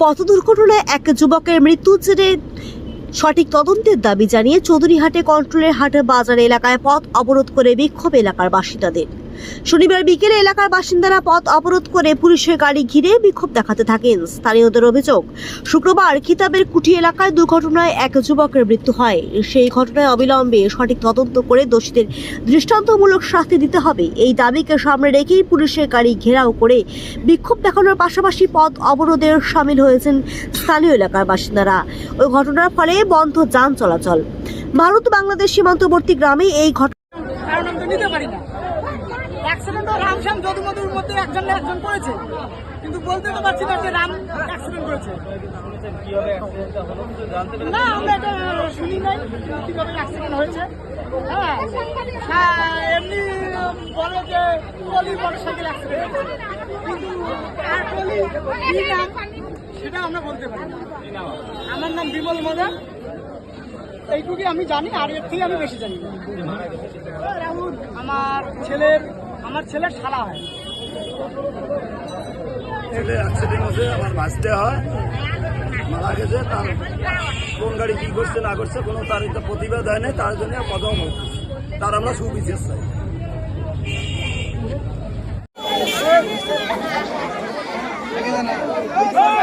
পথ দুর্ঘটনায় এক যুবকের মৃত্যু জেনে সঠিক তদন্তের দাবি জানিয়ে চৌধুরীহাটে কন্ট্রোলের হাট বাজার এলাকায় পথ অবরোধ করে বিক্ষোভ এলাকার বাসিন্দাদের। শনিবার বিকেলে এলাকার বাসিন্দারা পথ অবরোধ করে পুলিশের গাড়ি ঘিরে বিক্ষোভ দেখাতে থাকেন। স্থানীয়দের অভিযোগ, শুক্রবার খিতাবের কুঠি এলাকায় দুর্ঘটনায় এক যুবকের মৃত্যু হয়। সেই ঘটনায় অবিলম্বে সঠিক তদন্ত করে দোষীদের দৃষ্টান্তমূলক শাস্তি দিতে হবে। এই দাবিকে সামনে রেখেই পুলিশের গাড়ি ঘেরাও করে বিক্ষোভ দেখানোর পাশাপাশি পথ অবরোধের সামিল হয়েছেন স্থানীয় এলাকার বাসিন্দারা। ওই ঘটনার ফলে বন্ধ যান চলাচল। ভারত বাংলাদেশ সীমান্তবর্তী গ্রামে এই ঘটনা আমি তো রামশ্যাম যদুমধুর মধ্যে একজন একজন করেছে। কিন্তু বলতে তো পারছি না যে রাম অ্যাক্সিডেন্ট করেছে। না আমরা এটা শুনি নাই কীভাবে অ্যাক্সিডেন্ট হয়েছে। হ্যাঁ হ্যাঁ, এমনি বলে যে টলি মোটরসাইকেল অ্যাক্সিডেন্ট কিন্তু সেটা আমরা বলতে পারি আমার নাম বিমল মজা এইটুকুই আমি জানি আর এর থেকে আমি বেশি জানি আমার ছেলের আমার ছেলের শালা হয়। ছেলে অ্যাক্সিডেন্ট হয়েছে আমার ভাসতে হয়। মারা গেছে তার কোন গাড়ি কি করছে না করছে কোনো তার একটা প্রতিবাদ হয় নাই তার জন্য কদম হচ্ছে তার আমরা সুবিশেষ চাই। ওই